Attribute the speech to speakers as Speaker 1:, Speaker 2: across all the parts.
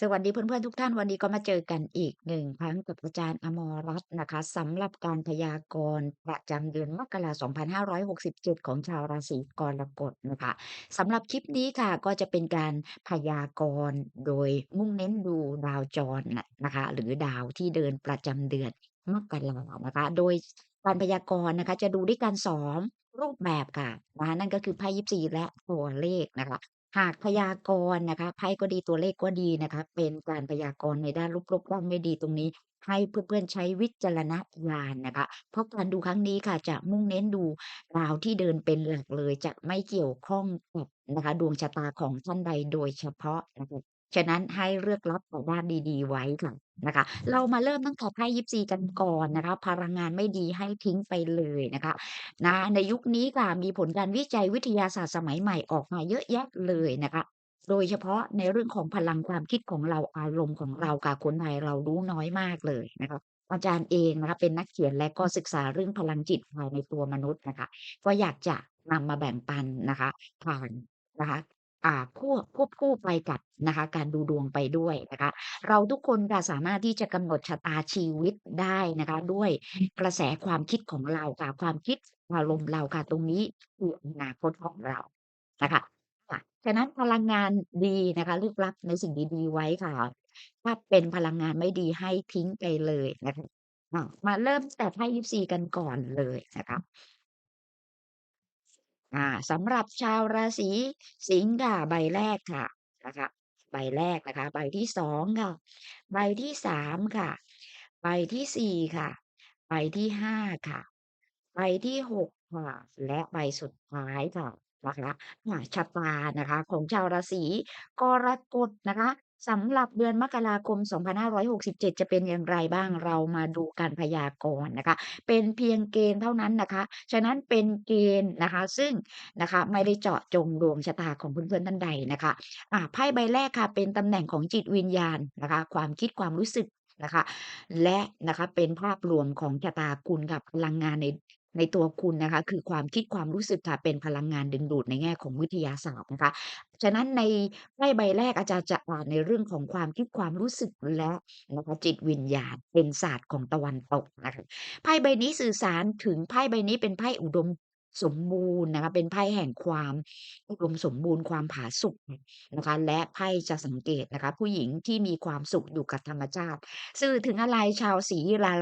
Speaker 1: สวัสดีเพื่อนๆทุกท่าน วันนี้ก็มาเจอกันอีกหนึ่งครั้งกับอาจารย์อมรรัตน์นะคะสำหรับการพยากรณ์ประจำเดือนมกราคม2567 ของชาวราศีกรกฎนะคะสำหรับคลิปนี้ค่ะก็จะเป็นการพยากรณ์โดยมุ่งเน้นดูดาวจรนะคะ หรือดาวที่เดินประจำเดือนมกรานะคะ โดยการพยากรณ์นะคะ จะดูด้วยกันสองรูปแบบค่ะนะคะนั่นก็คือไพ่ยิปซีและตัวเลขนะคะ หากพยากรณ์นะคะไพ่ก็ดีตัวเลขก็ดีนะคะ เป็นการพยากรณ์ในด้านลบๆบ้างไม่ดีตรงนี้ ให้เพื่อนๆใช้วิจารณญาณนะคะ เพราะการดูครั้งนี้ค่ะจะมุ่งเน้นดูดาวที่เดินเป็นหลักเลย จะไม่เกี่ยวข้องกับนะคะ ดวงชะตาของท่านใดโดยเฉพาะนะคะ ฉะนั้นให้เลือกรับแต่ด้านดี ๆ ไว้ค่ะนะคะ เรามาเริ่มตั้งแต่ไพ่ยิปซีกันก่อนนะคะ พลังงานไม่ดีให้ทิ้งไปเลยนะคะนะในยุคนี้ค่ะมีผลการวิจัยวิทยาศาสตร์สมัยใหม่ออกมาเยอะแยะเลยนะคะ โดยเฉพาะในเรื่องของพลังความคิดของเราอารมณ์ของเราค่ะคนไทยเรารู้น้อยมากเลยนะคะอาจารย์เองนะคะเป็นนักเขียนและก็ศึกษาเรื่องพลังจิตภายในตัวมนุษย์นะคะ ก็อยากจะนำมาแบ่งปันนะคะ ผ่านนะคะ อ่าควบควบคู่ไปกับนะคะ การดูดวงไปด้วยนะคะ เราทุกคนค่ะสามารถที่จะกำหนดชะตาชีวิตได้นะคะ ด้วยกระแสความคิดของเราค่ะ ความคิดอารมณ์เราค่ะ ตรงนี้คืออนาคตของเรานะคะค่ะฉะนั้นพลังงานดีนะคะเลือกรับในสิ่งดีๆไว้ค่ะ ถ้าเป็นพลังงานไม่ดีให้ทิ้งไปเลยนะคะอ่ามาเริ่มแต่ไพ่ยิปซีกันก่อนเลยนะคะ อ่าสำหรับชาวราศีสิงห์ค่ะใบแรกค่ะนะคะใบแรกนะคะ ใบที่สองค่ะ ใบที่สามค่ะ ใบที่สี่ค่ะ ใบที่ห้าค่ะ ใบที่หกค่ะ และใบสุดท้ายค่ะนะคะค่ะชะตานะคะ ของชาวราศีกรกฎนะคะ สำหรับเดือนมกราคม 2567 จะเป็นอย่างไรบ้างเรามาดูการพยากรณ์นะคะ เป็นเพียงเกณฑ์เท่านั้นนะคะ ฉะนั้นเป็นเกณฑ์นะคะ ซึ่งนะคะไม่ได้เจาะจงดวงชะตาของเพื่อนๆท่านใดนะคะอ่าไพ่ใบแรกค่ะ เป็นตำแหน่งของจิตวิญญาณนะคะ ความคิดความรู้สึกนะคะ และนะคะเป็นภาพรวมของชะตาคุณกับพลังงานใน ในตัวคุณนะคะ คือความคิดความรู้สึกค่ะ เป็นพลังงานดึงดูดในแง่ของวิทยาศาสตร์นะคะ ฉะนั้นในไพ่ใบแรกอาจารย์จะอ่านในเรื่องของความคิดความรู้สึกและนะคะจิตวิญญาณเป็นศาสตร์ของตะวันตกนะคะไพ่ใบนี้สื่อสารถึงไพ่ใบนี้เป็นไพ่อุดมสมบูรณ์นะคะเป็นไพ่แห่งความอุดมสมบูรณ์ความผาสุกนะคะ และไพ่จะสังเกตนะคะ ผู้หญิงที่มีความสุขอยู่กับธรรมชาติ สื่อถึงอะไรชาวสีรา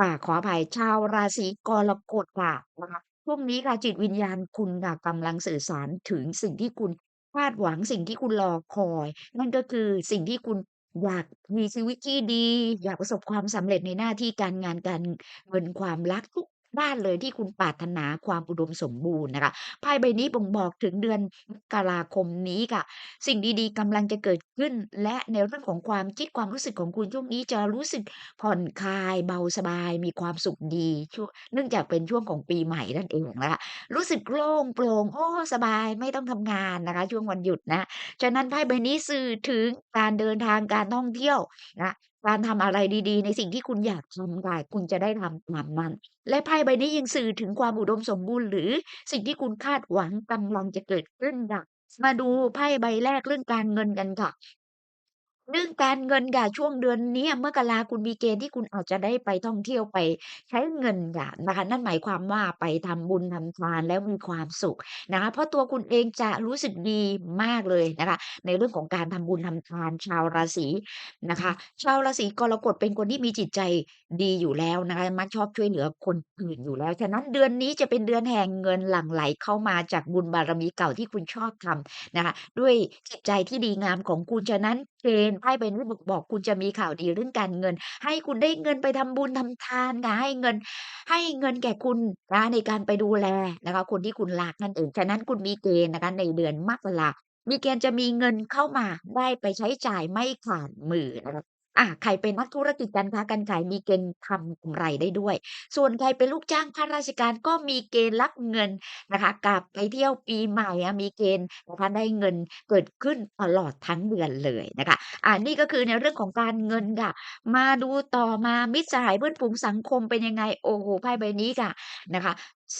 Speaker 1: อ่า ขออภัยชาวราศีกรกฎค่ะนะคะช่วงนี้ค่ะจิตวิญญาณคุณค่ะกำลังสื่อสารถึงสิ่งที่คุณคาดหวังสิ่งที่คุณรอคอย นั่นก็คือสิ่งที่คุณอยากมีชีวิตที่ดี อยากประสบความสำเร็จในหน้าที่การงานการเงินความรักทุก ด้านเลยที่คุณปรารถนาความอุดมสมบูรณ์นะคะไพ่ใบนี้บ่งบอกถึงเดือนมกราคมนี้ค่ะ สิ่งดีๆกำลังจะเกิดขึ้น และในเรื่องของความคิดความรู้สึกของคุณช่วงนี้จะรู้สึกผ่อนคลายเบาสบาย มีความสุขดีช่วงเนื่องจากเป็นช่วงของปีใหม่นั่นเองนะคะรู้สึกโล่งโปร่งโอ้สบายไม่ต้องทำงานนะคะ ช่วงวันหยุดนะ ฉะนั้นไพ่ใบนี้สื่อถึงการเดินทางการท่องเที่ยวนะ การทำอะไรดี ๆ ในสิ่งที่คุณอยากทำค่ะคุณจะได้ทำตามมัน และไพ่ใบนี้ยังสื่อถึงความอุดมสมบูรณ์ หรือสิ่งที่คุณคาดหวังกำลังจะเกิดขึ้นค่ะมาดูไพ่ใบแรกเรื่องการเงินกันค่ะ เรื่องการเงินค่ะ ช่วงเดือนเนี้ย มกราคุณมีเกณฑ์ที่คุณอาจจะได้ไปท่องเที่ยว ไปใช้เงินค่ะนะคะ นั่นหมายความว่า ไปทำบุญทำทานแล้วมีความสุขนะคะ เพราะตัวคุณเองจะรู้สึกดีมากเลยนะคะ ในเรื่องของการทำบุญทำทาน ชาวราศีนะคะ ชาวราศีกรกฎเป็นคนที่มีจิตใจดีอยู่แล้วนะคะ มักชอบช่วยเหลือคนอื่นอยู่แล้ว ฉะนั้นเดือนนี้จะเป็นเดือนแห่งเงินหลั่งไหลเข้ามาจากบุญบารมีเก่าที่คุณชอบทำนะคะ ด้วยจิตใจที่ดีงามของคุณ ฉะนั้นเกณฑ์ไพ่ใบนี้บอกบอกคุณจะมีข่าวดีเรื่องการเงิน ให้คุณได้เงินไปทำบุญทำทานค่ะให้เงิน ให้เงินแก่คุณนะในการไปดูแลนะคะ คนที่คุณรักนั่นเองฉะนั้นคุณมีเกณฑ์นะคะในเดือนมกรามีเกณฑ์จะมีเงินเข้ามาได้ไปใช้จ่ายไม่ขาดมือนะคะ อ่า ใครเป็นนักธุรกิจการค้าการขาย มีเกณฑ์ทำกำไรได้ด้วย ส่วนใครเป็นลูกจ้างข้าราชการก็มีเกณฑ์รับเงินนะคะ กลับไปเที่ยวปีใหม่อะมีเกณฑ์นะคะได้เงินเกิดขึ้นตลอดทั้งเดือนเลยนะคะ อ่า นี่ก็คือในเรื่องของการเงินค่ะ มาดูต่อมามิตรสหายเพื่อนฝูงสังคมเป็นยังไง โอ้โฮไพ่ใบนี้ค่ะนะคะ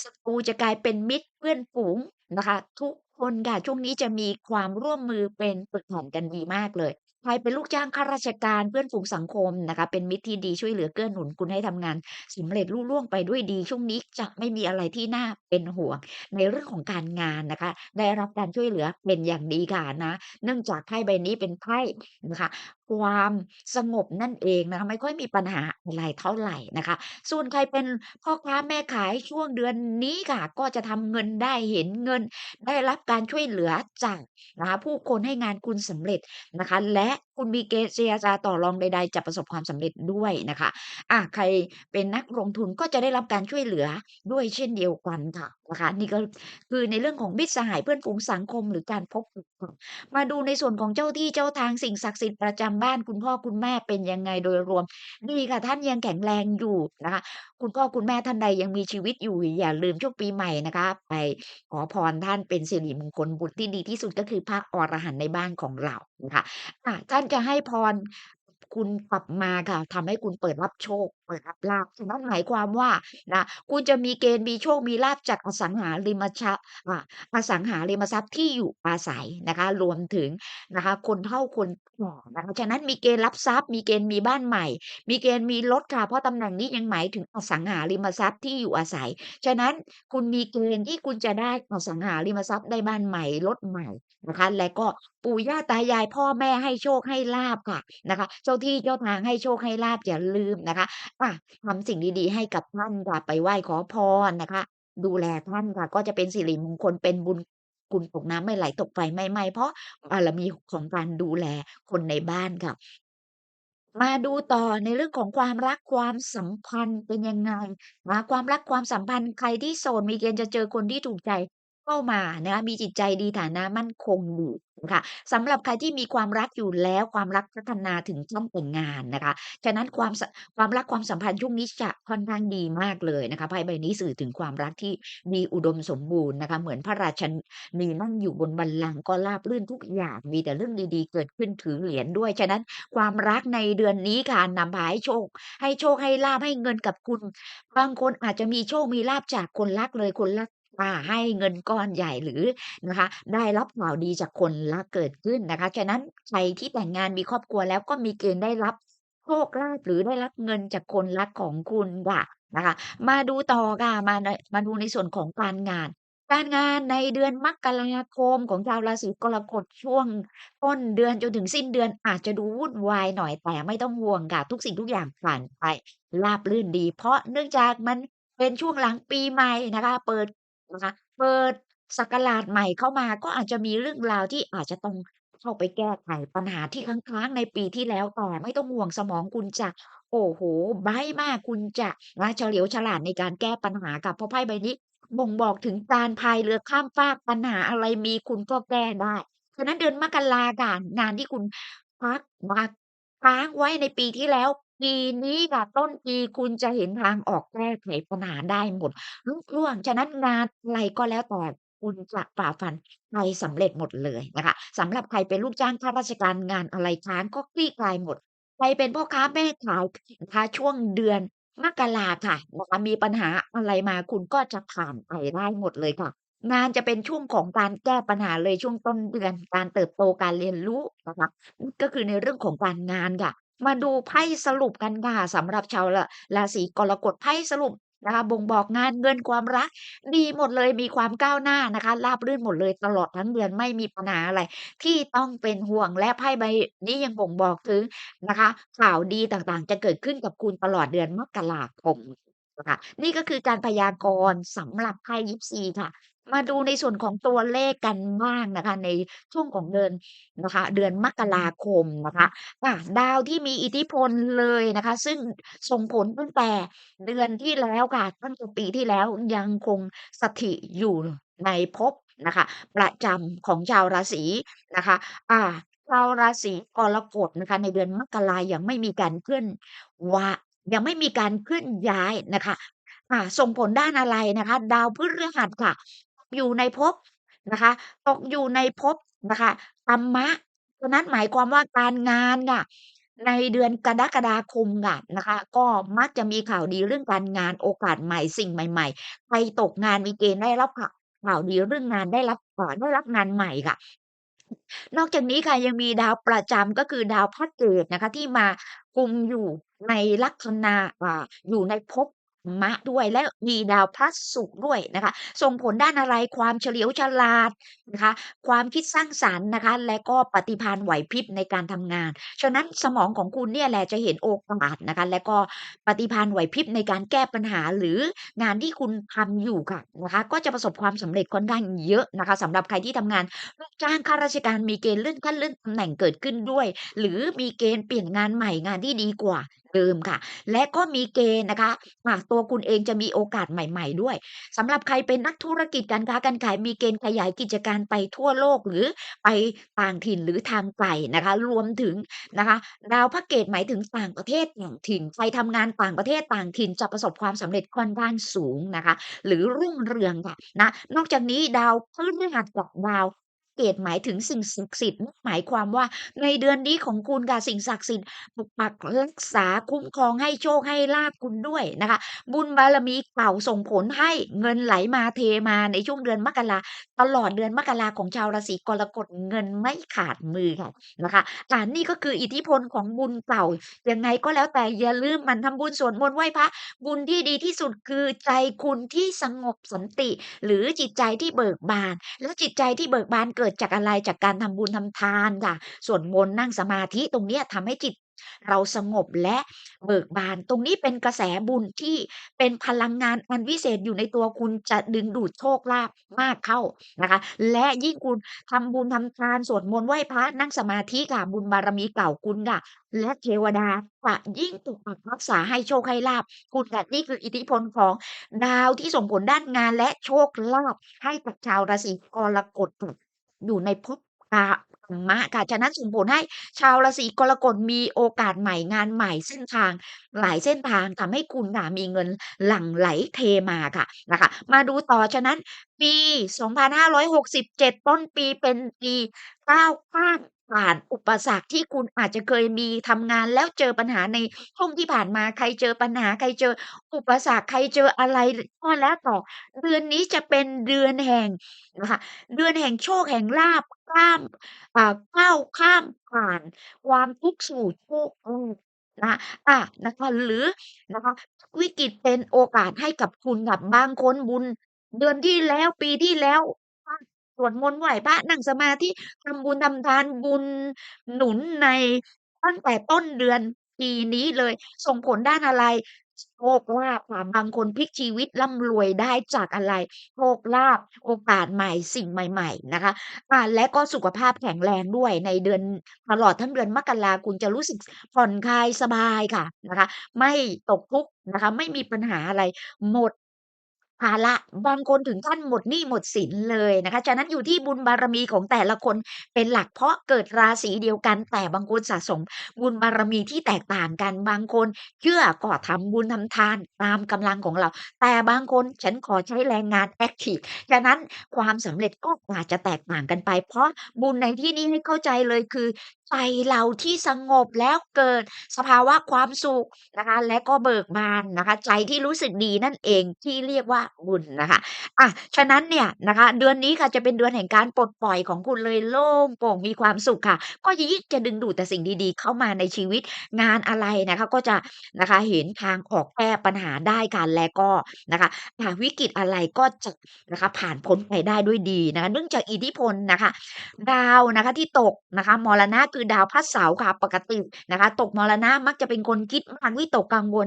Speaker 1: ศัตรูจะกลายเป็นมิตรเพื่อนฝูงนะคะ ทุกคคนค่ะช่วงนี้จะมีความร่วมมือเป็นปึกแผ่นกันดีมากเลย ใครเป็นลูกจ้างข้าราชการเพื่อนฝูงสังคมนะคะ เป็นมิตรที่ดีช่วยเหลือเกื้อหนุนคุณให้ทำงานสำเร็จลุล่วงไปด้วยดี ช่วงนี้จะไม่มีอะไรที่น่าเป็นห่วงในเรื่องของการงานนะคะ ได้รับการช่วยเหลือเป็นอย่างดีค่ะนะ เนื่องจากไพ่ใบนี้เป็นไพ่นะคะ ความสงบนั่นเองนะคะ ไม่ค่อยมีปัญหาอะไรเท่าไหร่นะคะ ส่วนใครเป็นพ่อค้าแม่ขายช่วงเดือนนี้ค่ะ ก็จะทำเงินได้เห็นเงิน ได้รับการช่วยเหลือจากนะคะผู้คนให้งานคุณสำเร็จนะคะ และ คุณมีเกณฑ์เจรจาต่อรองใด ๆ จะประสบความสำเร็จด้วยนะคะอาใครเป็นนักลงทุนก็จะได้รับการช่วยเหลือด้วยเช่นเดียวกันค่ะนะคะนี่ก็คือในเรื่องของมิตรสหายเพื่อนฝูงสังคมหรือการพบปะมาดูในส่วนของเจ้าที่เจ้าทางสิ่งศักดิ์สิทธิ์ประจำบ้านคุณพ่อคุณแม่เป็นยังไงโดยรวมดีค่ะท่านยังแข็งแรงอยู่นะคะคุณพ่อคุณแม่ท่านใดยังมีชีวิตอยู่อย่าลืมช่วงปีใหม่นะคะ ไปขอพรท่านเป็นสิริมงคลบุตรที่ดีที่สุดก็คือพระอรหันต์ในบ้านของเรา นะคะท่านจะให้พร คุณกลับมาค่ะ ทำให้คุณเปิดรับโชค เปิดรับลาภฉะนั้นหมายความว่านะคุณจะมีเกณฑ์มีโชคมีลาภจากอสังหาริมชะอ่าอสังหาริมทรัพย์ที่อยู่อาศัยนะคะ รวมถึงนะคะ คนเฒ่าคนแก่นะคะฉะนั้นมีเกณฑ์รับทรัพย์ มีเกณฑ์มีบ้านใหม่ มีเกณฑ์มีรถค่ะเพราะตำแหน่งนี้ยังหมายถึงอสังหาริมทรัพย์ที่อยู่อาศัย ฉะนั้นคุณมีเกณฑ์ที่คุณจะได้อสังหาริมทรัพย์ได้บ้านใหม่รถใหม่นะคะ และก็ปู่ย่าตายายพ่อแม่ให้โชคให้ลาภค่ะนะคะ เจ้าที่เจ้าทางให้โชคให้ลาภอย่าลืมนะคะอาทำสิ่งดี ๆ ให้กับท่านค่ะ ไปไหว้ขอพรนะคะ ดูแลท่านค่ะ ก็จะเป็นสิริมงคล เป็นบุญคุณตกน้ำไม่ไหล ตกไฟไม่ไหม้ เพราะบารมีของการดูแลคนในบ้านค่ะ มาดูต่อในเรื่องของความรัก ความสัมพันธ์เป็นยังไงนะความรัก ความสัมพันธ์ ใครที่โสดมีเกณฑ์จะเจอคนที่ถูกใจ เข้ามานะคะมีจิตใจดีฐานะมั่นคงอยู่ค่ะสำหรับใครที่มีความรักอยู่แล้วความรักพัฒนาถึงขั้นแต่งงานนะคะฉะนั้นความสความรักความสัมพันธ์ช่วงนี้จะค่อนข้างดีมากเลยนะคะไพ่ใบนี้สื่อถึงความรักที่มีอุดมสมบูรณ์นะคะเหมือนพระราชนีนั่งอยู่บนบัลลังก์ก็ราบรื่นทุกอย่างมีแต่เรื่องดีๆ เกิดขึ้นถือเหรียญด้วยฉะนั้นความรักในเดือนนี้ค่ะนำพาให้โชค ให้โชคให้ลาภให้เงินกับคุณ บางคนอาจจะมีโชคมีลาภจากคนรักเลยคนรัก อาให้เงินก้อนใหญ่หรือนะคะ ได้รับข่าวดีจากคนรักเกิดขึ้นนะคะฉะนั้นใครที่แต่งงานมีครอบครัวแล้วก็มีเกณฑ์ได้รับโชคลาภหรือได้รับเงินจากคนรักของคุณค่ะนะคะ มาดูต่อค่ะมาในมาดูในส่วนของการงาน การงานในเดือนมกราคมของชาวราศีกรกฎช่วงต้นเดือนจนถึงสิ้นเดือนอาจจะดูวุ่นวายหน่อยแต่ไม่ต้องห่วงค่ะทุกสิ่งทุกอย่างผ่านไปราบรื่นดี เพราะเนื่องจากมันเป็นช่วงหลังปีใหม่นะคะ เปิด นะคะ เปิดศักราชใหม่เข้ามา ก็อาจจะมีเรื่องราวที่อาจจะต้องเข้าไปแก้ไขปัญหาที่ค้าง ๆ ในปีที่แล้ว แต่ไม่ต้องห่วงสมองคุณจะ โอ้โฮ ไบรต์มาก คุณจะนะเฉลียวฉลาดในการแก้ปัญหาค่ะ เพราะไพ่ใบนี้บ่งบอกถึงการพายเรือข้ามฟาก ปัญหาอะไรมีคุณก็แก้ได้ ฉะนั้นเดือนมกราค่ะ งานที่คุณพักนะคะค้างไว้ในปีที่แล้ว ปีนี้ค่ะต้นปีคุณจะเห็นทางออกแก้ไขปัญหาได้หมดลุล่วง ฉะนั้นงานอะไรก็แล้วแต่คุณจะฝ่าฟันไปสำเร็จหมดเลยนะคะสำหรับใครเป็นลูกจ้างข้าราชการงานอะไรค้างก็คลี่คลายหมด ใครเป็นพ่อค้าแม่ขายนะคะช่วงเดือนมกราค่ะนะคะมีปัญหาอะไรมาคุณก็จะผ่านไปได้หมดเลยค่ะ งานจะเป็นช่วงของการแก้ปัญหาเลยช่วงต้นเดือนการเติบโตการเรียนรู้นะคะก็คือในเรื่องของการงานค่ะ มาดูไพ่สรุปกันค่ะสำหรับชาวราราศีกรกฎไพ่สรุปนะคะบ่งบอกงานเงินความรัก ดีหมดเลยมีความก้าวหน้านะคะราบรื่นหมดเลยตลอดทั้งเดือนไม่มีปัญหาอะไร ที่ต้องเป็นห่วงและไพ่ใบนี้ยังบ่งบอกถึงนะคะ ข่าวดีต่างๆ จะเกิดขึ้นกับคุณตลอดเดือนมกราคม คะนี่ก็คือการพยากรณ์สำหรับไพ่ยิปซีค่ะ มาดูในส่วนของตัวเลขกันบ้างนะคะ ในช่วงของเดือนนะคะ เดือนมกราคมนะคะอาดาวที่มีอิทธิพลเลยนะคะ ซึ่งส่งผลตั้งแต่เดือนที่แล้วค่ะตั้งแต่ปีที่แล้วยังคงสถิอยู่ในภพนะคะ ประจำของชาวราศีนะคะอาชาวราศีกรกฎนะคะ ในเดือนมกรายังไม่มีการเคลื่อนวา ยังไม่มีการเคลื่อนย้ายนะคะอาส่งผลด้านอะไรนะคะ ดาวพฤหัสค่ะ อยู่ในภพนะคะตกอยู่ในภพนะคะปัมมะฉะนั้นหมายความว่าการงานค่ะในเดือนกรกฎาคมค่ะนะคะ ก็มักจะมีข่าวดีเรื่องการงานโอกาสใหม่สิ่งใหม่ๆใครตกงานมีเกณฑ์ได้รับข่าวข่าวดีเรื่องงานได้รับเอ่อได้รับงานใหม่ค่ะ นอกจากนี้ค่ะยังมีดาวประจำ ก็คือดาวพระเกตนะคะ ที่มากุมอยู่ในลัคนา อ่า อยู่ในภพ มะด้วยและมีดาวพระศุกร์ด้วยนะคะ ส่งผลด้านอะไร?ความเฉลียวฉลาดนะคะ ความคิดสร้างสรรค์นะคะ และก็ปฏิภาณไหวพริบในการทำงาน ฉะนั้นสมองของคุณเนี่ยแหละจะเห็นโอกาสนะคะ และก็ปฏิภาณไหวพริบในการแก้ปัญหาหรืองานที่คุณทำอยู่ค่ะนะคะ ก็จะประสบความสำเร็จค่อนข้างเยอะนะคะสำหรับใครที่ทำงานลูกจ้างข้าราชการมีเกณฑ์เลื่อนขั้นเลื่อนตำแหน่งเกิดขึ้นด้วย หรือมีเกณฑ์เปลี่ยนงานใหม่งานที่ดีกว่าเดิมค่ะ และก็มีเกณฑ์นะคะอ่าตัวคุณเองจะมีโอกาสใหม่ ๆ ด้วยสำหรับใครเป็นนักธุรกิจการค้าการขายมีเกณฑ์ขยายกิจการไปทั่วโลกหรือไปต่างถิ่นหรือทางไกลนะคะ รวมถึงนะคะ ดาวพระเกตหมายถึงต่างประเทศต่างถิ่นไปทำงานต่างประเทศต่างถิ่นจะประสบความสำเร็จค่อนข้างสูงนะคะ หรือรุ่งเรืองค่ะนะนอกจากนี้ดาวพฤหัสกับดาว เกตหมายถึงสิ่งศักดิ์สิทธิ์หมายความว่าในเดือนนี้ของคุณค่ะสิ่งศักดิ์สิทธิ์ปกปักรักษาคุ้มครองให้โชคให้ลาภคุณด้วยนะคะ บุญบารมีเก่าส่งผลให้เงินไหลมาเทมาในช่วงเดือนมกราตลอดเดือนมกราของชาวราศีกรกฎเงินไม่ขาดมือค่ะนะคะอ่านี่ก็คืออิทธิพลของบุญเก่ายังไงก็แล้วแต่อย่าลืมมันทำบุญสวดมนต์ไหว้พระบุญที่ดีที่สุดคือใจคุณที่สงบสันติ หรือจิตใจที่เบิกบาน แล้วจิตใจที่เบิกบานเกิดจากอะไร?จากการทำบุญทำทานค่ะสวดมนต์นั่งสมาธิตรงเนี้ยทำให้จิตเราสงบและเบิกบาน ตรงนี้เป็นกระแสบุญที่เป็นพลังงานอันวิเศษอยู่ในตัวคุณจะดึงดูดโชคลาภมากเข้านะคะ และยิ่งคุณทำบุญทำทานสวดมนต์ไหว้พระนั่งสมาธิค่ะบุญบารมีเก่าคุณค่ะ และเทวดาจะยิ่งปกปักรักษาให้โชคให้ลาภคุณค่ะนี่คืออิทธิพลของดาวที่ส่งผลด้านงานและโชคลาภให้กับชาวราศีกรกฎ อยู่ในภพอ่ามะค่ะฉะนั้นส่งผลให้ชาวราศีกรกฎมีโอกาสใหม่งานใหม่เส้นทางหลายเส้นทางทำให้คุณค่ะมีเงินหลั่งไหลเทมาค่ะนะคะ มาดูต่อฉะนั้นปี 2567 ต้นปีเป็นปีก้าวข้าม ผ่านอุปสรรคที่คุณอาจจะเคยมีทำงานแล้วเจอปัญหาในช่วงที่ผ่านมา ใครเจอปัญหา ใครเจออุปสรรค ใครเจออะไรก็แล้วแต่เดือนนี้จะเป็นเดือนแห่งนะคะเดือนแห่งโชคแห่งลาภข้ามอ่าก้าวข้ามผ่านความทุกข์สู่โชคอืมนะคะอานะคะหรือนะคะวิกฤตเป็นโอกาสให้กับคุณค่ะบางคนบุญ เดือนที่แล้วปีที่แล้ว วดมนต์ไหว้พระนั่งสมาธิทำบุญทำทานบุญหนุนในตั้งแต่ต้นเดือนปีนี้เลย ส่งผลด้านอะไร?โชคลาภค่ะบางคนพลิกชีวิตร่ำรวยได้จากอะไร?โชคลาภโอกาสใหม่สิ่งใหม่ๆนะคะอาและก็สุขภาพแข็งแรงด้วยในเดือนตลอดทั้งเดือนมกราคุณจะรู้สึกผ่อนคลายสบายค่ะนะคะ ไม่ตกทุกข์นะคะ ไม่มีปัญหาอะไรหมด ภาระบางคนถึงขั้นหมดหนี้หมดสินเลยนะคะ ฉะนั้นอยู่ที่บุญบารมีของแต่ละคนเป็นหลักเพราะเกิดราศีเดียวกัน แต่บางคนสะสมบุญบารมีที่แตกต่างกันบางคนเชื่อก็ทำบุญทำทานตามกำลังของเรา แต่บางคนฉันขอใช้แรงงานแอ็กทิฟฉะนั้นความสำเร็จก็อาจจะแตกต่างกันไป เพราะบุญในที่นี้ให้เข้าใจเลยคือ ใจเราที่สงบแล้วเกิดสภาวะความสุขนะคะ และก็เบิกบานนะคะ ใจที่รู้สึกดีนั่นเองที่เรียกว่าบุญนะคะอาฉะนั้นเนี่ยนะคะ เดือนนี้ค่ะจะเป็นเดือนแห่งการปลดปล่อยของคุณเลยโล่งโปร่งมีความสุขค่ะ ก็ยิ่งจะดึงดูดแต่สิ่งดีๆ เข้ามาในชีวิตงานอะไรนะคะ ก็จะนะคะเห็นทางออกแก้ปัญหาได้ค่ะและก็นะคะอ่าวิกฤตอะไรก็จะนะคะ ผ่านพ้นไปได้ด้วยดีนะคะ เนื่องจากอิทธิพลนะคะ ดาวนะคะที่ตกนะคะมรณะคือคือดาวพระเสาร์ค่ะปกตินะคะ ตกมรณะมักจะเป็นคนคิดมากวิตกกังวล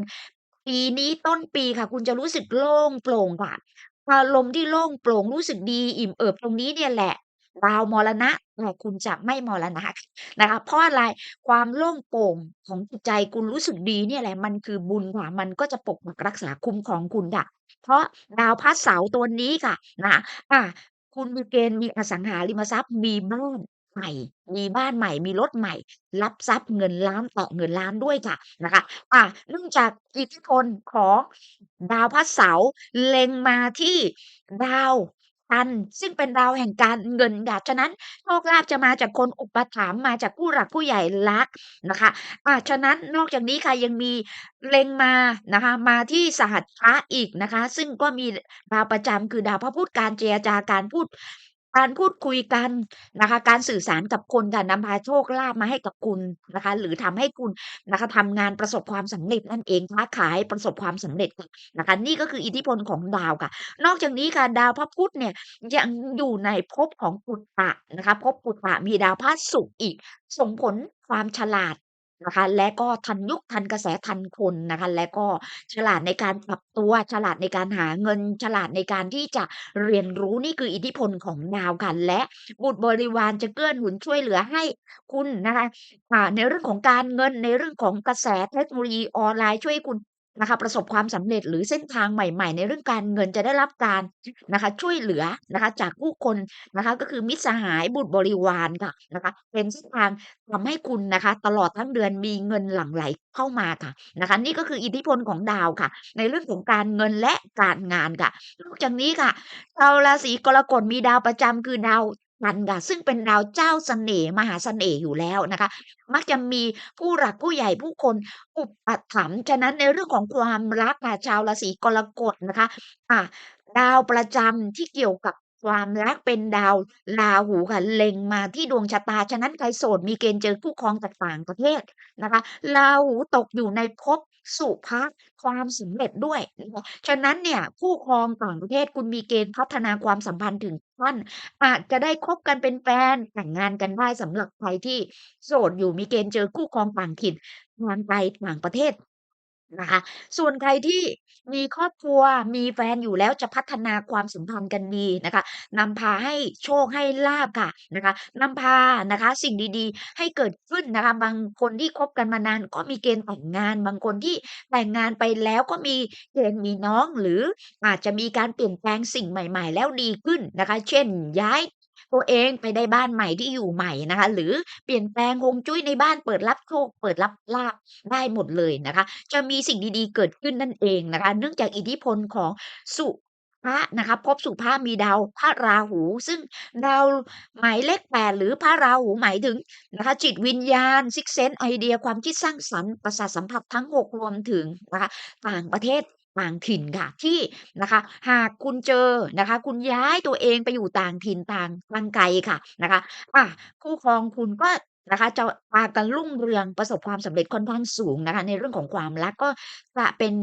Speaker 1: ปีนี้ต้นปีค่ะ คุณจะรู้สึกโล่งโปร่งค่ะอารมณ์ที่โล่งโปร่งรู้สึกดีอิ่มเอิบตรงนี้เนี่ยแหละดาวมรณะแต่คุณจะไม่มรณะนะคะเพราะอะไร?ความโล่งโปร่งของจิตใจคุณรู้สึกดีเนี่ยแหละมันคือบุญค่ะมันก็จะปกปักรักษาคุ้มครองคุณค่ะเพราะดาวพระเสาร์ตัวนี้ค่ะนะคะอาคุณมีเกณฑ์มีอสังหาริมทรัพย์มีบ้าน ใหม่ มีบ้านใหม่ มีรถใหม่ รับทรัพย์เงินล้านแตะเงินล้านด้วยค่ะนะคะ อ่า เนื่องจากอิทธิพลของดาวพระเสาร์เล็งมาที่ดาวจันทร์ซึ่งเป็นดาวแห่งการเงินค่ะฉะนั้นโชคลาภจะมาจากคนอุปถัมภ์มาจากผู้หลักผู้ใหญ่รักนะคะอ่าฉะนั้นนอกจากนี้ค่ะยังมีเล็งมานะคะ มาที่สหัชชะอีกนะคะ ซึ่งก็มีดาวประจำคือดาวพระพุธการเจรจาการพูด การพูดคุยกันนะคะ การสื่อสารกับคนค่ะนำพาโชคลาภมาให้กับคุณนะคะ หรือทำให้คุณนะคะทำงานประสบความสำเร็จนั่นเองค้าขายประสบความสำเร็จค่ะนะคะ นี่ก็คืออิทธิพลของดาวค่ะ นอกจากนี้ค่ะดาวพระพุธเนี่ยยังอยู่ในภพของปุตตะนะคะภพปุตตะมีดาวพระศุกร์อีก ส่งผลความฉลาด นะคะ และก็ทันยุคทันกระแสทันคนนะคะ และก็ฉลาดในการปรับตัวฉลาดในการหาเงิน ฉลาดในการที่จะเรียนรู้นี่คืออิทธิพลของดาวค่ะและบุตรบริวารจะเกื้อหนุนช่วยเหลือให้คุณนะคะอ่าในเรื่องของการเงินในเรื่องของกระแสเทคโนโลยีออนไลน์ช่วยให้คุณ นะคะประสบความสำเร็จหรือเส้นทางใหม่ ๆ ในเรื่องการเงินจะได้รับการนะคะช่วยเหลือนะคะจากผู้คนนะคะก็คือมิตรสหายบุตรบริวารค่ะนะคะเป็นเส้นทางทำให้คุณนะคะ ตลอดทั้งเดือนมีเงินหลั่งไหลเข้ามาค่ะนะคะนี่ก็คืออิทธิพลของดาวค่ะ ในเรื่องของการเงินและการงานค่ะนอกจากนี้ค่ะชาวราศีกรกฎมีดาวประจำคือดาว กันค่ะซึ่งเป็นดาวเจ้าเสน่ห์มหาเสน่ห์อยู่แล้วนะคะ มักจะมีผู้หลักผู้ใหญ่ผู้คนอุปถัมภ์ฉะนั้นในเรื่องของความรักค่ะชาวราศีกรกฎนะคะ อ่าดาวประจำที่เกี่ยวกับ ความรักเป็นดาวราหูค่ะเล็งมาที่ดวงชะตา ฉะนั้นใครโสดมีเกณฑ์เจอคู่ครองจากต่างประเทศนะคะราหูตกอยู่ในภพสุภะความสำเร็จด้วยนะคะฉะนั้นเนี่ยคู่ครองต่างประเทศคุณมีเกณฑ์พัฒนาความสัมพันธ์ถึงขั้นอาจจะได้คบกันเป็นแฟนแต่งงานกันได้สำหรับใครที่โสดอยู่มีเกณฑ์เจอคู่ครองต่างถิ่นงานไกลต่างประเทศ นะคะ ส่วนใครที่มีครอบครัว มีแฟนอยู่แล้วจะพัฒนาความสัมพันธ์กันดีนะคะ นำพาให้โชคให้ลาภค่ะนะคะ นำพานะคะสิ่งดีๆ ให้เกิดขึ้นนะคะ บางคนที่คบกันมานานก็มีเกณฑ์แต่งงาน บางคนที่แต่งงานไปแล้วก็มีเกณฑ์มีน้อง หรืออาจจะมีการเปลี่ยนแปลงสิ่งใหม่ ๆ แล้วดีขึ้นนะคะ เช่น ย้าย ตัวเองไปได้บ้านใหม่ที่อยู่ใหม่นะคะ หรือเปลี่ยนแปลงฮวงจุ้ยในบ้านเปิดรับโชค เปิดรับลาภได้หมดเลยนะคะ จะมีสิ่งดีๆเกิดขึ้นนั่นเองนะคะ เนื่องจากอิทธิพลของสุภะนะคะภพสุภะมีดาวพระราหู ซึ่งดาวหมายเลข8หรือพระราหูหมายถึงนะคะจิตวิญญาณซิกเซนไอเดียความคิดสร้างสรรค์ประสาทสัมผัสทั้ง6รวมถึงนะคะต่างประเทศ ต่างถิ่นค่ะที่นะคะ หากคุณเจอนะคะ คุณย้ายตัวเองไปอยู่ต่างถิ่นต่างทางไกลค่ะนะคะอาคู่ครองคุณก็นะคะ จะพากันรุ่งเรืองประสบความสำเร็จค่อนข้างสูงนะคะ ในเรื่องของความรักก็จะเป็น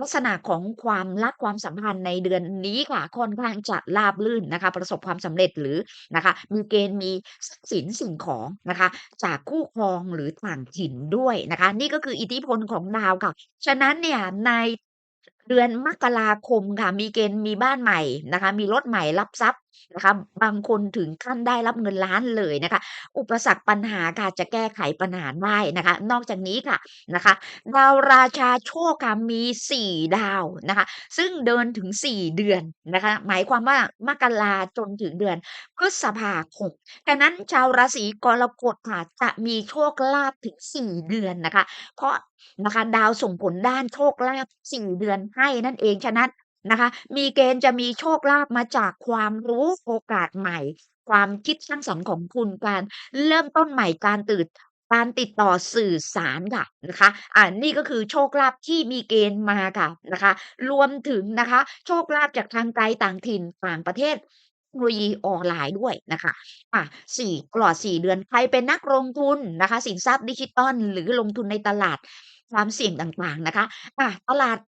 Speaker 1: ลักษณะของความรักความสัมพันธ์ในเดือนนี้ค่ะค่อนข้างจะราบรื่นนะคะ ประสบความสำเร็จหรือนะคะ มีเกณฑ์มีทรัพย์สินสิ่งของนะคะ จากคู่ครองหรือต่างถิ่นด้วยนะคะ นี่ก็คืออิทธิพลของดาวค่ะ ฉะนั้นเนี่ยใน เดือนมกราคมค่ะมีเกณฑ์มีบ้านใหม่นะคะ มีรถใหม่รับทรัพย์ นะคะ บางคนถึงขั้นได้รับเงินล้านเลยนะคะ อุปสรรคปัญหาค่ะจะแก้ไขปัญหาได้นะคะ นอกจากนี้ค่ะนะคะ ดาวราชาโชคค่ะมี 4 ดาวนะคะ ซึ่งเดินถึง 4 เดือนนะคะ หมายความว่ามกราจนถึงเดือนพฤษภาคมดังนั้นชาวราศีกรกฎค่ะจะมีโชคลาภถึง 4 เดือนนะคะ เพราะนะคะดาวส่งผลด้านโชคลาภ4เดือนให้นั่นเองฉะนั้น นะคะ มีเกณฑ์จะมีโชคลาภมาจากความรู้โอกาสใหม่ ความคิดสร้างสรรค์ของคุณ การเริ่มต้นใหม่ การตื่น การติดต่อสื่อสารค่ะนะคะ อ่า นี่ก็คือโชคลาภที่มีเกณฑ์มาค่ะนะคะ รวมถึงนะคะ โชคลาภจากทางไกลต่างถิ่นต่างประเทศ เทคโนโลยีออนไลน์ด้วยนะคะอา4ตลอด4เดือนใครเป็นนักลงทุนนะคะ สินทรัพย์ดิจิทัลหรือลงทุนในตลาดความเสี่ยงต่างๆนะคะอาตลาด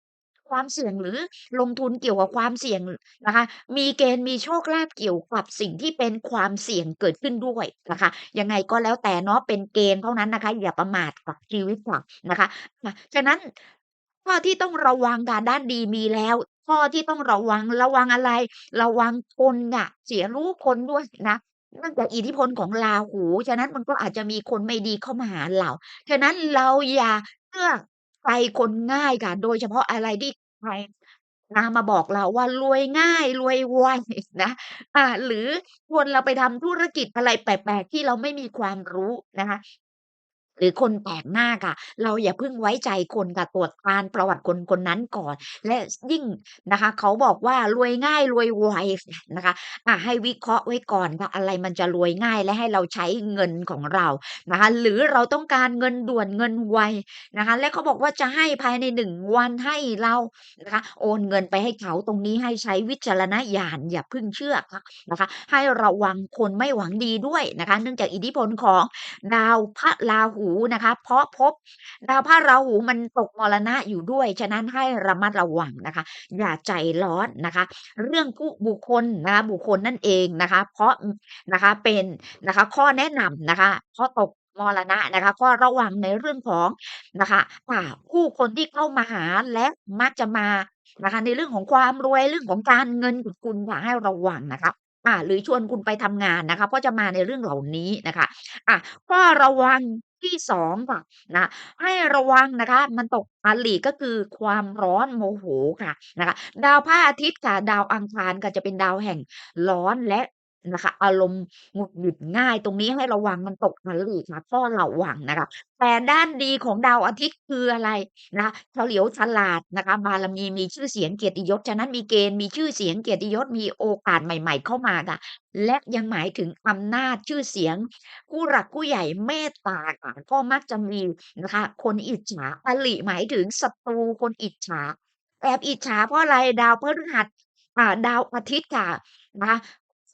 Speaker 1: ความเสี่ยงหรือลงทุนเกี่ยวกับความเสี่ยงนะคะ มีเกณฑ์มีโชคลาภเกี่ยวกับสิ่งที่เป็นความเสี่ยงเกิดขึ้นด้วยนะคะ ยังไงก็แล้วแต่เนาะเป็นเกณฑ์เท่านั้นนะคะ อย่าประมาทกับชีวิตค่ะนะคะอาฉะนั้นข้อที่ต้องระวังค่ะด้านดีมีแล้วข้อที่ต้องระวังระวังอะไร ระวังคนน่ะเสียรู้คนด้วยนะเนื่องจากอิทธิพลของราหู ฉะนั้นมันก็อาจจะมีคนไม่ดีเข้ามาหาเรา ฉะนั้นเราอย่าเชื่อใจคนง่ายค่ะ โดยเฉพาะอะไรที่ ใครนะมาบอกเราว่า รวยง่าย รวยไว นะอาหรือชวนเราไปทำธุรกิจอะไรแปลก ๆ ที่เราไม่มีความรู้นะคะ หรือคนแปลกหน้าค่ะ เราอย่าเพิ่งไว้ใจคนค่ะตรวจตราประวัติคนคนนั้นก่อน และยิ่งนะคะ เขาบอกว่ารวยง่ายรวยไวนะคะอาให้วิเคราะห์ไว้ก่อนค่ะอะไรมันจะรวยง่ายและให้เราใช้เงินของเรานะคะ หรือเราต้องการเงินด่วนเงินไวนะคะ และเขาบอกว่าจะให้ภายใน1วันให้เรานะคะ โอนเงินไปให้เขาตรงนี้ให้ใช้วิจารณญาณอย่าเพิ่งเชื่อค่ะนะคะ ให้ระวังคนไม่หวังดีด้วยนะคะ เนื่องจากอิทธิพลของดาวพระราหูนะคะ เพราะภพดาวพระราหูมันตกมรณะอยู่ด้วย ฉะนั้นให้ระมัดระวังนะคะ อย่าใจร้อนนะคะ เรื่องผู้บุคคลนะคะบุคคลนั่นเองนะคะ เพราะนะคะเป็นนะคะข้อแนะนำนะคะเพราะตกมรณะนะคะก็ระวังในเรื่องของนะคะผู้คนที่เข้ามาหาและมักจะมานะคะในเรื่องของความรวยเรื่องของการเงินคุณค่ะให้ระวังนะคะอ่าหรือชวนคุณไปทำงานนะคะเพราะจะมาในเรื่องเหล่านี้นะคะอาข้อระวัง ที่สองค่ะนะให้ระวังนะคะ มันตกอาริก็คือความร้อนโมโหค่ะนะคะ ดาวพระอาทิตย์ค่ะ ดาวอังคารก็จะเป็นดาวแห่งร้อนและ นะคะ อารมณ์หงุดหงิดง่าย ตรงนี้ให้ระวังมันตกอาริค่ะข้อระวังนะคะแต่ด้านดีของดาวอาทิตย์คืออะไรนะคะเฉลียวฉลาดนะคะบารมีมีชื่อเสียงเกียรติยศฉะนั้นมีเกณฑ์มีชื่อเสียงเกียรติยศมีโอกาสใหม่ ๆ เข้ามาค่ะ และยังหมายถึงอำนาจชื่อเสียงผู้หลักผู้ใหญ่เมตตาค่ะก็มักจะมีนะคะ คนอิจฉาอริหมายถึงศัตรูคนอิจฉาแอบอิจฉาเพราะอะไร?ดาวพฤหัสอ่าดาวอาทิตย์ค่ะนะคะ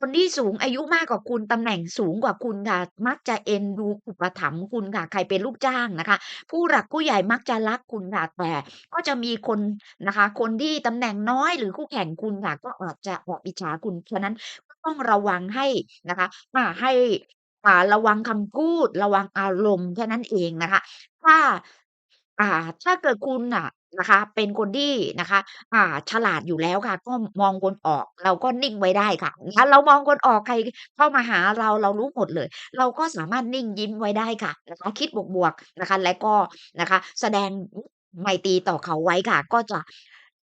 Speaker 1: คนที่สูงอายุมากกว่าคุณตำแหน่งสูงกว่าคุณค่ะ มักจะเอ็นดูอุปถัมภ์คุณค่ะ ใครเป็นลูกจ้างนะคะ ผู้หลักผู้ใหญ่มักจะรักคุณค่ะแต่ก็จะมีคนนะคะ คนที่ตำแหน่งน้อยหรือคู่แข่งคุณค่ะ ก็อาจจะแอบอิจฉาคุณฉะนั้นก็ต้องระวังให้นะคะอ่าให้อ่าระวังคำพูด ระวังอารมณ์แค่นั้นเองนะคะ ถ้า อ่า ถ้าเกิดคุณน่ะนะคะ เป็นคนที่นะคะ อ่า ฉลาดอยู่แล้วค่ะ ก็มองคนออก เราก็นิ่งไว้ได้ค่ะ นะคะ เรามองคนออก ใครเข้ามาหาเรา เรารู้หมดเลย เราก็สามารถนิ่งยิ้มไว้ได้ค่ะนะคะ คิดบวก ๆ นะคะ และก็นะคะ แสดง ไมตรีต่อเขาไว้ค่ะ ก็จะ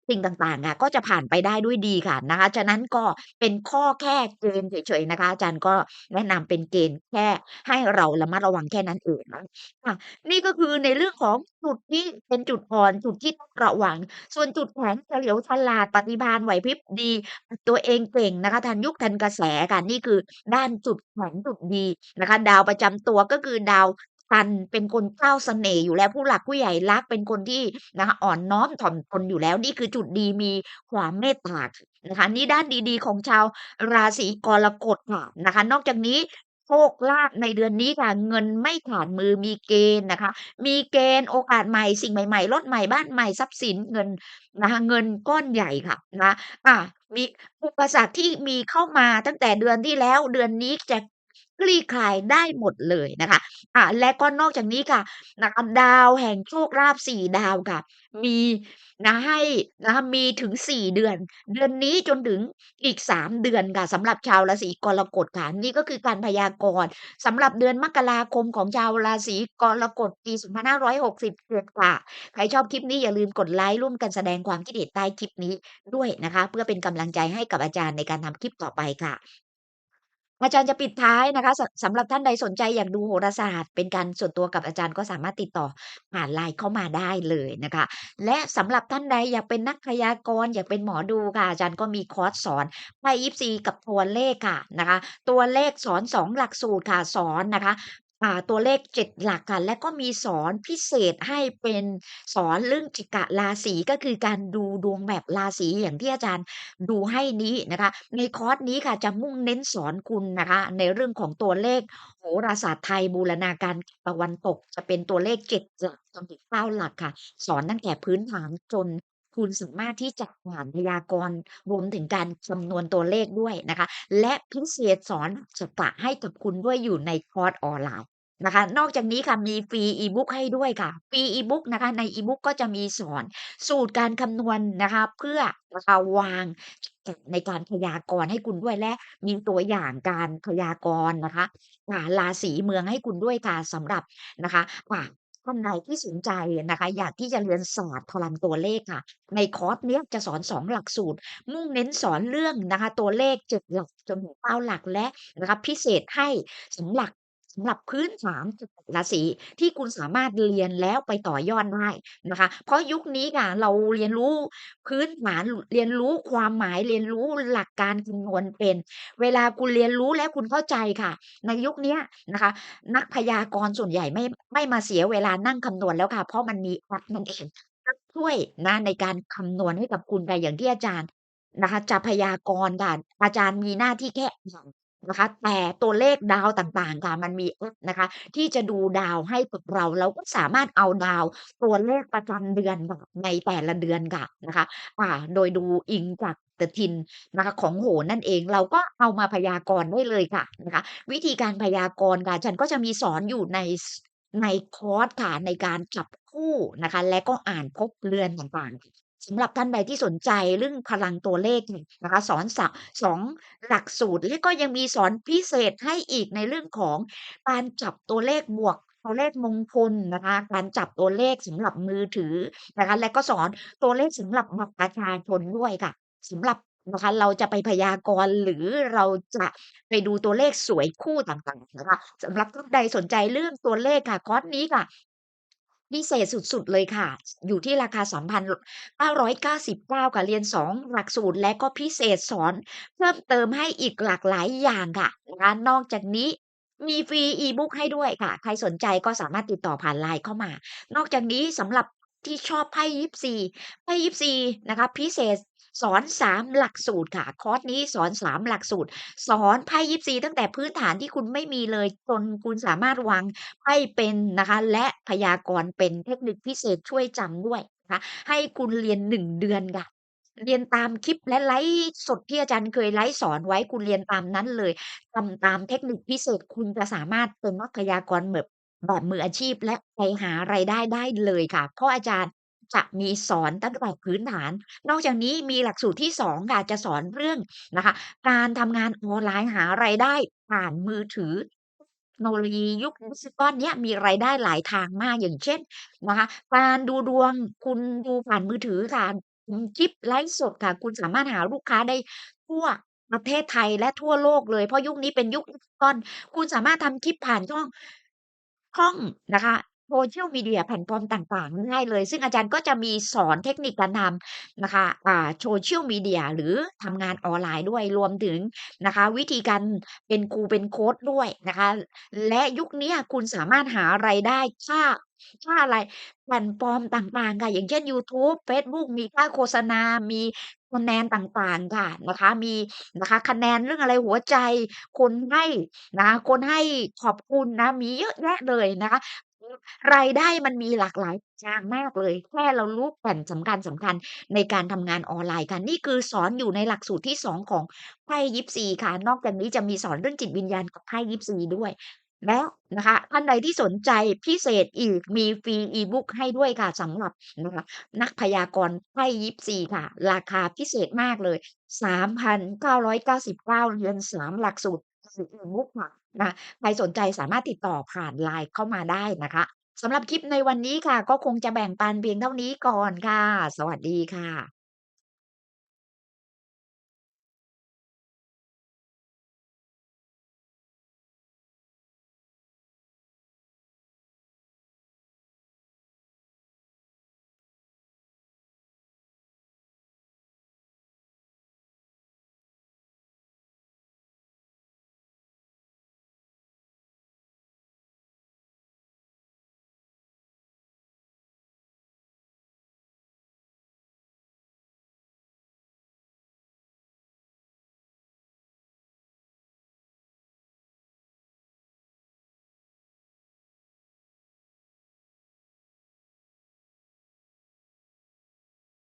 Speaker 1: สิ่งต่างๆอะก็จะผ่านไปได้ด้วยดีค่ะนะคะ ฉะนั้นก็เป็นข้อแค่เกณฑ์เฉยๆนะคะ อาจารย์ก็แนะนำเป็นเกณฑ์แค่ให้เราระมัดระวังแค่นั้นเองนะค่ะนี่ก็คือในเรื่องของจุดที่เป็นจุดอ่อนจุดที่ต้องระวัง ส่วนจุดแข็งเฉลียวฉลาดปฏิภาณไหวพริบดี ตัวเองเก่งนะคะ ทันยุคทันกระแสค่ะนี่คือด้านจุดแข็งจุดดีนะคะ ดาวประจำตัวก็คือดาว จันเป็นคนเจ้าเสน่ห์อยู่แล้วผู้หลักผู้ใหญ่รักเป็นคนที่นะคะอ่อนน้อมถ่อมตนอยู่แล้วนี่คือจุดดีมีความเมตตานะคะนี่ด้านดีๆของชาวราศีกรกฎค่ะนะคะ นอกจากนี้โชคลาภในเดือนนี้ค่ะ เงินไม่ขาดมือมีเกณฑ์นะคะ มีเกณฑ์โอกาสใหม่สิ่งใหม่ๆรถใหม่บ้านใหม่ทรัพย์สินเงินนะคะเงินก้อนใหญ่ค่ะนะอามีอุปสรรคที่มีเข้ามาตั้งแต่เดือนที่แล้วเดือนนี้จะ คลี่คลายได้หมดเลยนะคะอ่าและก็นอกจากนี้ค่ะนะคะดาวแห่งโชคลาภ4ดาวค่ะ มีนะให้นะคะมีถึง4เดือน เดือนนี้จนถึงอีก3เดือนค่ะสำหรับชาวราศีกรกฎค่ะนี่ก็คือการพยากรณ์สำหรับเดือนมกราคมของชาวราศีกรกฎปี2567ค่ะ ใครชอบคลิปนี้อย่าลืมกดไลก์ร่วมกันแสดงความคิดเห็นใต้คลิปนี้ด้วยนะคะ เพื่อเป็นกำลังใจให้กับอาจารย์ในการทำคลิปต่อไปค่ะ อาจารย์จะปิดท้ายนะคะสสำหรับท่านใดสนใจอยากดูโหราศาสตร์ เป็นการส่วนตัวกับอาจารย์ก็สามารถติดต่อผ่านไลน์เข้ามาได้เลยนะคะ และสำหรับท่านใดอยากเป็นนักพยากรณ์อยากเป็นหมอดูค่ะอาจารย์ก็มีคอร์สสอนไพ่ยิปซีกับตัวเลขค่ะนะคะ ตัวเลขสอน2หลักสูตรค่ะสอนนะคะ อ่าตัวเลข7หลักค่ะและก็มีสอนพิเศษให้เป็นสอนเรื่องจิกะราศีก็คือการดูดวงแบบราศีอย่างที่อาจารย์ดูให้นี้นะคะ ในคอร์สนี้ค่ะจะมุ่งเน้นสอนคุณนะคะ ในเรื่องของตัวเลขโหราศาสตร์ไทยบูรณาการตะวันตก จะเป็นตัวเลข7หลักจนถึง9หลักค่ะ สอนตั้งแต่พื้นฐานจน คุณสามารถที่จะอ่านพยากรณ์รวมถึงการคำนวณตัวเลขด้วยนะคะ และพิเศษสอนสัปดาห์ให้กับคุณด้วยอยู่ในคอร์สออนไลน์นะคะ นอกจากนี้ค่ะมีฟรีอีบุ๊กให้ด้วยค่ะฟรีอีบุ๊กนะคะ ในอีบุ๊กก็จะมีสอนสูตรการคำนวณนะคะ เพื่อนะคะวางในการพยากรณ์ให้คุณด้วยและมีตัวอย่างการพยากรณ์นะคะอ่าราศีเมืองให้คุณด้วยค่ะสำหรับนะคะอ่า ท่านใดที่สนใจนะคะอยากที่จะเรียนศาสตร์พลังตัวเลขค่ะ ในคอร์สเนี้ยจะสอน2หลักสูตร มุ่งเน้นสอนเรื่องนะคะ ตัวเลข7หลักจนถึง9หลักและนะคะพิเศษให้สำหรับ สำหรับพื้นฐานราศีที่คุณสามารถเรียนแล้วไปต่อยอดได้นะคะ เพราะยุคนี้ค่ะเราเรียนรู้พื้นฐานเรียนรู้ความหมายเรียนรู้หลักการคำนวณเป็น เวลาคุณเรียนรู้แล้วคุณเข้าใจค่ะ ในยุคเนี้ยนะคะ นักพยากรณ์ส่วนใหญ่ไม่ไม่มาเสียเวลานั่งคำนวณแล้วค่ะ เพราะมันมีแอปนั่นเองช่วยนะในการคำนวณให้กับคุณค่ะอย่างที่อาจารย์นะคะ จะพยากรณ์ค่ะอาจารย์มีหน้าที่แค่ นะคะ แต่ตัวเลขดาวต่างๆค่ะมันมีแอปนะคะ ที่จะดูดาวให้กับเราเราก็สามารถเอาดาวตัวเลขประจำเดือนในแต่ละเดือนค่ะนะคะอ่าโดยดูอิงจากปฏิทินนะคะของโหรนั่นเองเราก็เอามาพยากรณ์ได้เลยค่ะนะคะ วิธีการพยากรณ์ค่ะฉันก็จะมีสอนอยู่ในในคอร์สค่ะในการจับคู่นะคะ และก็อ่านภพเรือนต่างๆ สำหรับท่านใดที่สนใจเรื่องพลังตัวเลขนะคะสอนสักสองหลักสูตร และก็ยังมีสอนพิเศษให้อีกในเรื่องของการจับตัวเลขบวกตัวเลขมงคลนะคะการจับตัวเลขสำหรับมือถือนะคะและก็สอนตัวเลขสำหรับบัตรประชาชนด้วยค่ะสำหรับนะคะเราจะไปพยากรณ์หรือเราจะไปดูตัวเลขสวยคู่ต่างๆนะคะสำหรับท่านใดสนใจเรื่องตัวเลขค่ะคอร์สนี้ค่ะ พิเศษสุดๆ เลยค่ะ อยู่ที่ราคา 3,999 ค่ะ เรียน 2 หลักสูตรและก็พิเศษสอน เพิ่มเติมให้อีกหลากหลายอย่างค่ะนะคะนอกจากนี้มีฟรีอีบุ๊กให้ด้วยค่ะ ใครสนใจก็สามารถติดต่อผ่านไลน์เข้ามานอกจากนี้สำหรับที่ชอบไพ่ยิปซีไพ่ยิปซีนะคะ พิเศษ สอน3หลักสูตรค่ะ คอร์สนี้สอน3หลักสูตร สอนไพ่ยิปซีตั้งแต่พื้นฐานที่คุณไม่มีเลยจนคุณสามารถวางให้เป็นนะคะ และพยากรณ์เป็นเทคนิคพิเศษช่วยจำด้วยนะคะให้คุณเรียน1เดือนค่ะเรียนตามคลิปและไลฟ์สดที่อาจารย์เคยไลฟ์สอนไว้คุณเรียนตามนั้นเลยทำตามเทคนิคพิเศษคุณจะสามารถเป็นนักพยากรณ์แบบแบบมืออาชีพและไปหารายได้ได้เลยค่ะ เพราะอาจารย์ จะมีสอนตั้งแต่พื้นฐาน นอกจากนี้มีหลักสูตรที่2ค่ะจะสอนเรื่องนะคะ การทำงานออนไลน์หารายได้ผ่านมือถือเทคโนโลยียุคดิจิทัลเนี้ยมีรายได้หลายทางมากอย่างเช่นนะคะการดูดวงคุณดูผ่านมือถือค่ะทำคลิปไลฟ์สดค่ะ คุณสามารถหาลูกค้าได้ทั่วประเทศไทยและทั่วโลกเลย เพราะยุคนี้เป็นยุคดิจิทัลคุณสามารถทำคลิปผ่านช่องช่องนะคะ Social Media แพลตฟอร์มต่างๆได้เลย ซึ่งอาจารย์ก็จะมีสอนเทคนิคการทำนะคะอ่า Social Media หรือทำงานออนไลน์ด้วยรวมถึงนะคะ วิธีการเป็นครูเป็นโคชด้วยนะคะ และยุคนี้คุณสามารถหารายได้ค่าค่าอะไรแพลตฟอร์มต่างๆค่ะ อย่างเช่นยูทูบเฟซบุ๊กมีค่าโฆษณา มีคะแนนต่างๆค่ะนะคะ มีนะคะคะแนนเรื่องอะไรหัวใจ คนให้นะคะคนให้ขอบคุณนะ มีเยอะแยะเลยนะคะ รายได้มันมีหลากหลายทางมากเลย แค่เรารู้แก่นสำคัญๆในการทำงานออนไลน์ค่ะนี่คือสอนอยู่ในหลักสูตรที่ 2 ของไพ่ยิปซีค่ะ นอกจากนี้จะมีสอนเรื่องจิตวิญญาณกับไพ่ยิปซีด้วย และนะคะท่านใดที่สนใจพิเศษอีกมีฟรีอีบุ๊กให้ด้วยค่ะสำหรับนะคะนักพยากรณ์ไพ่ยิปซีค่ะ ราคาพิเศษมากเลย 3,999เรียน3หลักสูตร อีบุ๊กค่ะนะใครสนใจสามารถติดต่อผ่านไลน์เข้ามาได้นะคะสำหรับคลิปในวันนี้ค่ะ ก็คงจะแบ่งปันเพียงเท่านี้ก่อนค่ะ สวัสดีค่ะ